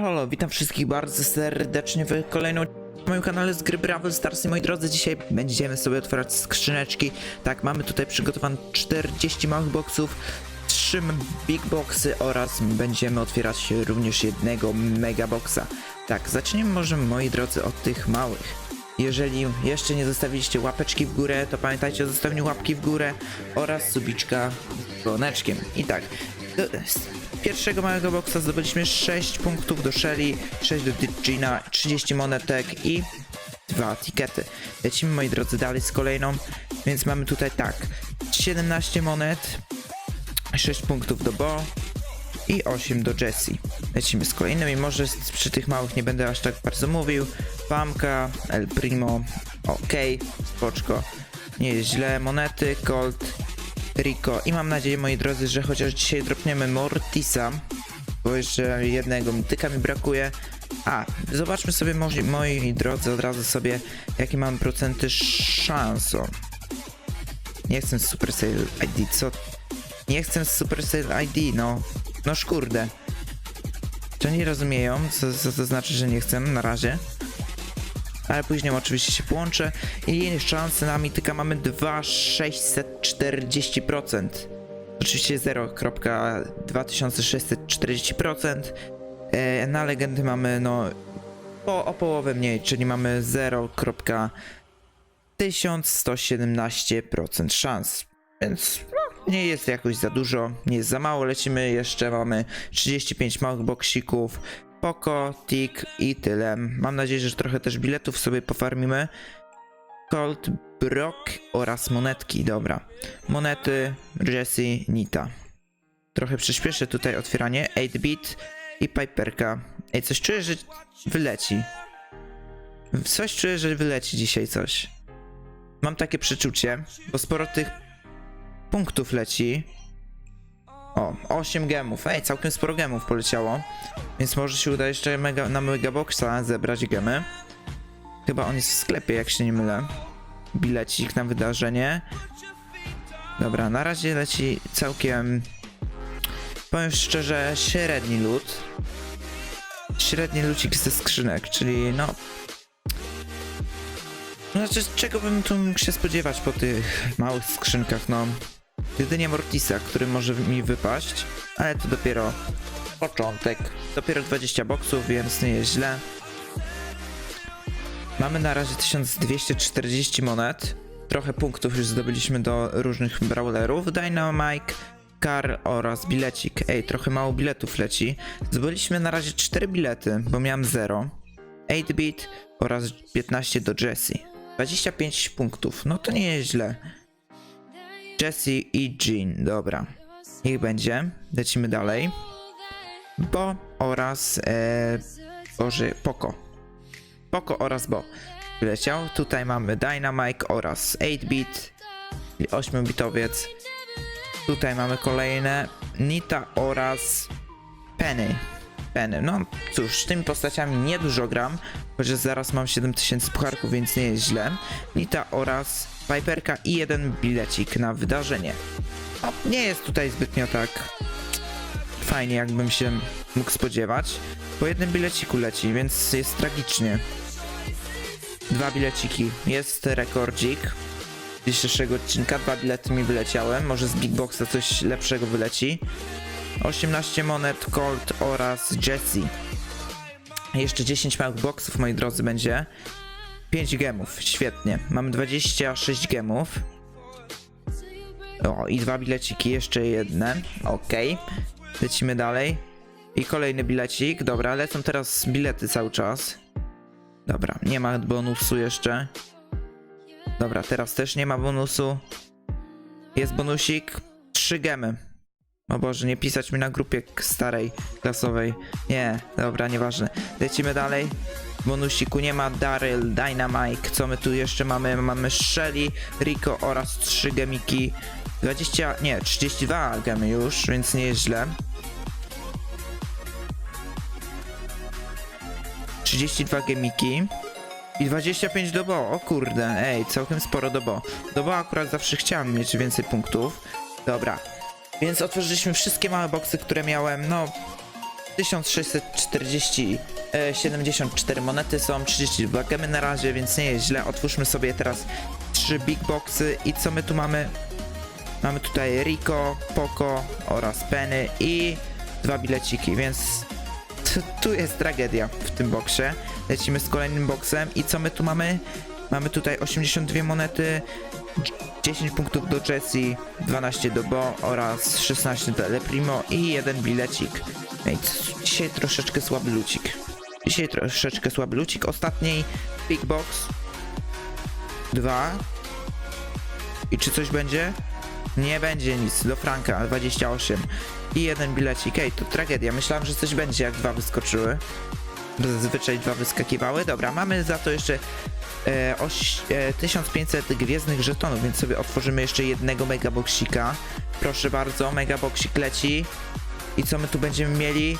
Halo, witam wszystkich bardzo serdecznie w kolejnym na moim kanale z gry Brawl Stars i moi drodzy, dzisiaj będziemy sobie otwierać skrzyneczki. Tak, mamy tutaj przygotowane 40 małych boxów, 3 big boxy oraz będziemy otwierać również jednego mega boxa. Tak, zaczniemy może moi drodzy od tych małych. Jeżeli jeszcze nie zostawiliście łapeczki w górę, to pamiętajcie o zostawieniu łapki w górę oraz subiczka z dzwoneczkiem. I tak, pierwszego małego boxa zdobyliśmy 6 punktów do Shelly, 6 do Gina, 30 monetek i dwa tikety. Lecimy moi drodzy dalej z kolejną, więc mamy tutaj tak, 17 monet, 6 punktów do Bo i 8 do Jessie. Lecimy z kolejnymi, może z- przy tych małych nie będę aż tak bardzo mówił. Pamka, El Primo, ok, spoczko, nie jest źle, monety, Colt, Rico i mam nadzieję moi drodzy, że chociaż dzisiaj dropniemy Mortisa, bo jeszcze jednego mityka mi brakuje. A, zobaczmy sobie moi, moi drodzy od razu sobie jakie mamy procenty szansą. Nie chcę z Supercell ID, co? Nie chcę z Supercell ID, no. No szkurde. To nie rozumieją, co to znaczy, że nie chcę na razie. Ale później oczywiście się połączę i szanse na mityka mamy 2,640%. Oczywiście 0,2640%. E, na legendy mamy no po, o połowę mniej, czyli mamy 0,1117% szans. Więc no, nie jest jakoś za dużo, nie jest za mało. Lecimy jeszcze, mamy 35 małych boksików, Poco, Tik i tyle. Mam nadzieję, że trochę też biletów sobie pofarmimy. Colt, Brock oraz monetki, dobra. Monety, Jesse, Nita. Trochę przyspieszę tutaj otwieranie. 8-bit i Piperka. Ej, coś czuję, że wyleci. Coś czuję, że wyleci dzisiaj coś. Mam takie przeczucie, bo sporo tych punktów leci. O, 8 gemów. Ej, całkiem sporo gemów poleciało. Więc może się uda jeszcze mega, na Megaboxa zebrać gemy. Chyba on jest w sklepie, jak się nie mylę. Bilecik na wydarzenie. Dobra, na razie leci całkiem... Powiem szczerze, średni lód. Średni lucik ze skrzynek, czyli no... No znaczy, czego bym tu mógł się spodziewać po tych małych skrzynkach, no... Jedynie Mortisa, który może mi wypaść, ale to dopiero początek. Dopiero 20 boksów, więc nie jest źle. Mamy na razie 1240 monet. Trochę punktów już zdobyliśmy do różnych brawlerów. Dynamite, Car oraz bilecik. Ej, trochę mało biletów leci. Zdobyliśmy na razie 4 bilety, bo miałem 0. 8-bit oraz 15 do Jessie. 25 punktów. No to nie jest źle. Jessie i Jean, dobra. Niech będzie. Lecimy dalej. Bo oraz e, Boże, Poco. Poco oraz Bo. Wyleciał. Tutaj mamy Dynamite oraz 8-bit, czyli 8-bitowiec. Tutaj mamy kolejne Nita oraz Penny. No cóż, tymi postaciami niedużo gram, chociaż zaraz mam 7000 pucharków, więc nie jest źle. Nita oraz Piperka i jeden bilecik na wydarzenie. No, nie jest tutaj zbytnio tak fajnie, jakbym się mógł spodziewać. Po jednym bileciku leci, więc jest tragicznie. Dwa bileciki. Jest rekordzik dzisiejszego odcinka. Dwa bilety mi wyleciały. Może z Big Boxa coś lepszego wyleci. 18 monet, Colt oraz Jessie. Jeszcze 10 małych boxów, moi drodzy, będzie. 5 gemów, świetnie. Mamy 26 gemów. O, i dwa bileciki, jeszcze jedne. Okej. Lecimy dalej. I kolejny bilecik. Dobra, lecą teraz bilety cały czas. Dobra, nie ma bonusu jeszcze. Dobra, teraz też nie ma bonusu. Jest bonusik. Trzy gemy. O Boże, nie pisać mi na grupie starej, klasowej. Nie, dobra, nieważne. Lecimy dalej. W bonusiku nie ma Daryl, Dynamite. Co my tu jeszcze mamy? Mamy Shelly, Rico oraz trzy gemiki. 20, nie, 32 gemy już, więc nie jest źle. 32 gemiki. I 25 do Bo, o kurde, ej, całkiem sporo do Bo. Do Bo akurat zawsze chciałem mieć więcej punktów. Dobra, więc otworzyliśmy wszystkie małe boxy, które miałem, no... 1640, e, 74 monety są, 32 gemy na razie, więc nie jest źle. Otwórzmy sobie teraz trzy big boxy i co my tu mamy? Mamy tutaj Rico, Poco oraz Penny i dwa bileciki, więc tu jest tragedia w tym boksie. Lecimy z kolejnym boksem i co my tu mamy? Mamy tutaj 82 monety, 10 punktów do Jessie, 12 do Bo oraz 16 do Le Primo i jeden bilecik. Więc dzisiaj troszeczkę słaby lucik. Dzisiaj troszeczkę słaby lucik. Ostatni big box. Dwa. I czy coś będzie? Nie będzie nic. Do Franka 28. I jeden bilecik. Ej, to tragedia. Myślałem, że coś będzie, jak dwa wyskoczyły. Zazwyczaj dwa wyskakiwały. Dobra, mamy za to jeszcze e, oś, e, 1500 gwiezdnych żetonów, więc sobie otworzymy jeszcze jednego megaboksika. Proszę bardzo, megaboksik leci. I co my tu będziemy mieli?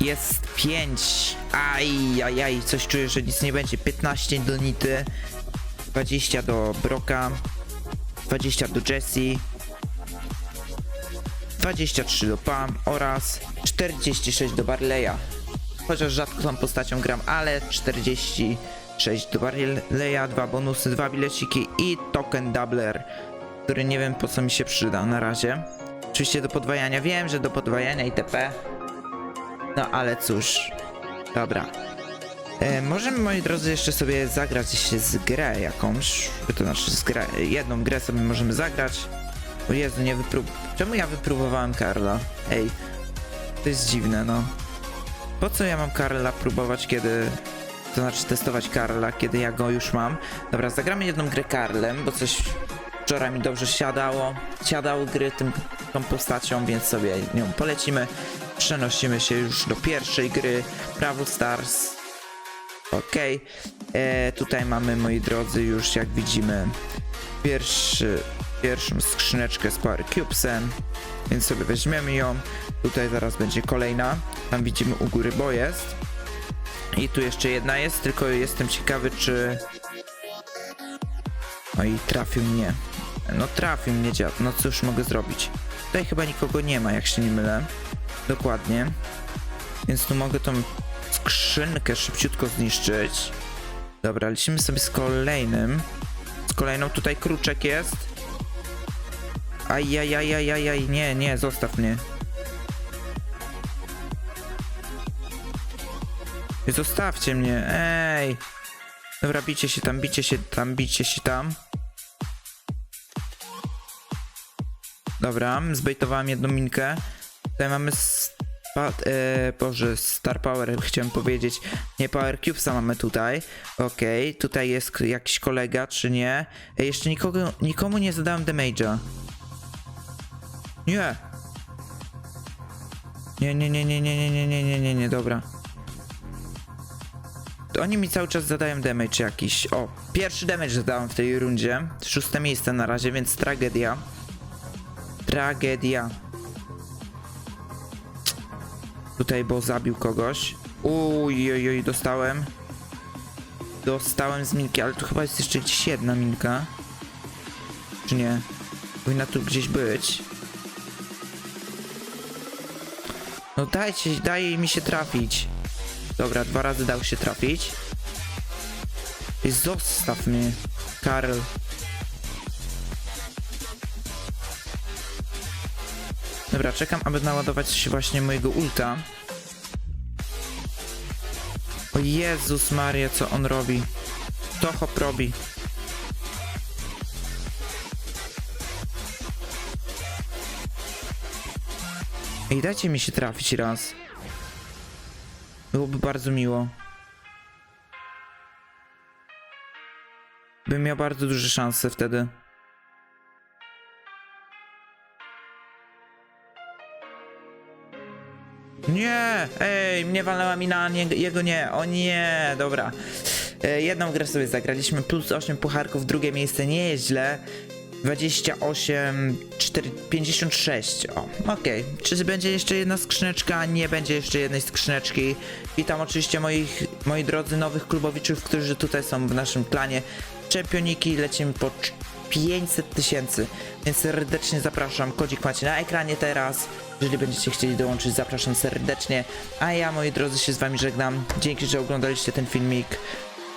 Jest 5. Aj, aj, aj, coś czuję, że nic nie będzie. 15 do Nity, 20 do Broka, 20 do Jessie, 23 do Pam oraz 46 do Barleya. Chociaż rzadko tą postacią gram, ale 46 do Barleya, dwa bonusy, dwa bileciki i token doubler, który nie wiem po co mi się przyda na razie. Oczywiście do podwajania, wiem, że do podwajania itp. No ale cóż, dobra. E, możemy, moi drodzy, jeszcze sobie zagrać się z grę jakąś. To znaczy, z grę, jedną grę sobie możemy zagrać. O Jezu, nie wyprób... Czemu ja wypróbowałem Karla? Ej, to jest dziwne, no. Po co ja mam Karla próbować, kiedy... To znaczy testować Karla, kiedy ja go już mam. Dobra, zagramy jedną grę Karlem, bo coś wczoraj mi dobrze siadało. Siadały gry tym, tą postacią, więc sobie nią polecimy. Przenosimy się już do pierwszej gry Brawl Stars. Okej. E, Tutaj mamy, moi drodzy, już jak widzimy pierwszy, pierwszą skrzyneczkę z Power Cubesem, więc sobie weźmiemy ją. Tutaj zaraz będzie kolejna. Tam widzimy u góry, bo jest. I tu jeszcze jedna jest, tylko jestem ciekawy, czy... No i trafił mnie. No trafił mnie dziad, no cóż mogę zrobić. Tutaj chyba nikogo nie ma, jak się nie mylę. Dokładnie. Więc tu mogę tą skrzynkę szybciutko zniszczyć. Dobra, lecimy sobie z kolejnym. Z kolejną tutaj kruczek jest. Ajajajajajaj, nie, nie, zostaw mnie. Zostawcie mnie, ej. Dobra, bicie się tam, bicie się tam, bicie się tam. Dobra, zbejtowałem jedną minkę. Tutaj mamy spad, e, Boże, Star Power chciałem powiedzieć. Nie, Power Cubesa mamy tutaj. Okej, tutaj jest jakiś kolega, czy nie? E, jeszcze nikogo, nikomu nie zadałem damage'a. Nie. Nie, nie, nie, nie, nie, nie, nie, nie, nie, nie, nie, dobra. Oni mi cały czas zadają damage jakiś. O, pierwszy damage zadałem w tej rundzie. Szóste miejsce na razie, więc tragedia. Tragedia. Tutaj, bo zabił kogoś. Uj, oj, oj, dostałem. Dostałem z minki, ale tu chyba jest jeszcze gdzieś jedna minka. Czy nie? Powinna tu gdzieś być. No dajcie, daj mi się trafić. Dobra, dwa razy dał się trafić. I zostaw mnie, Karl. Dobra, czekam, aby naładować się właśnie mojego ulta. O Jezus Maria, co on robi? To hop robi. Ej, dajcie mi się trafić raz. Byłoby bardzo miło. Bym miał bardzo duże szanse wtedy. Nie! Ej, mnie walnęła mina, nie, jego nie. O nie, dobra. E, jedną grę sobie zagraliśmy, plus 8 pucharków, drugie miejsce nie jest źle. 28, 4, 56. O, okej. Czy będzie jeszcze jedna skrzyneczka? Nie będzie jeszcze jednej skrzyneczki. Witam oczywiście moich, moi drodzy nowych klubowiczów, którzy tutaj są w naszym klanie. Czempioniki lecimy po cz- 500 tysięcy, więc serdecznie zapraszam. Kodzik macie na ekranie teraz. Jeżeli będziecie chcieli dołączyć, zapraszam serdecznie. A ja, moi drodzy, się z wami żegnam. Dzięki, że oglądaliście ten filmik.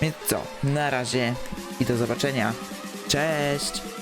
Więc co, na razie i do zobaczenia. Cześć!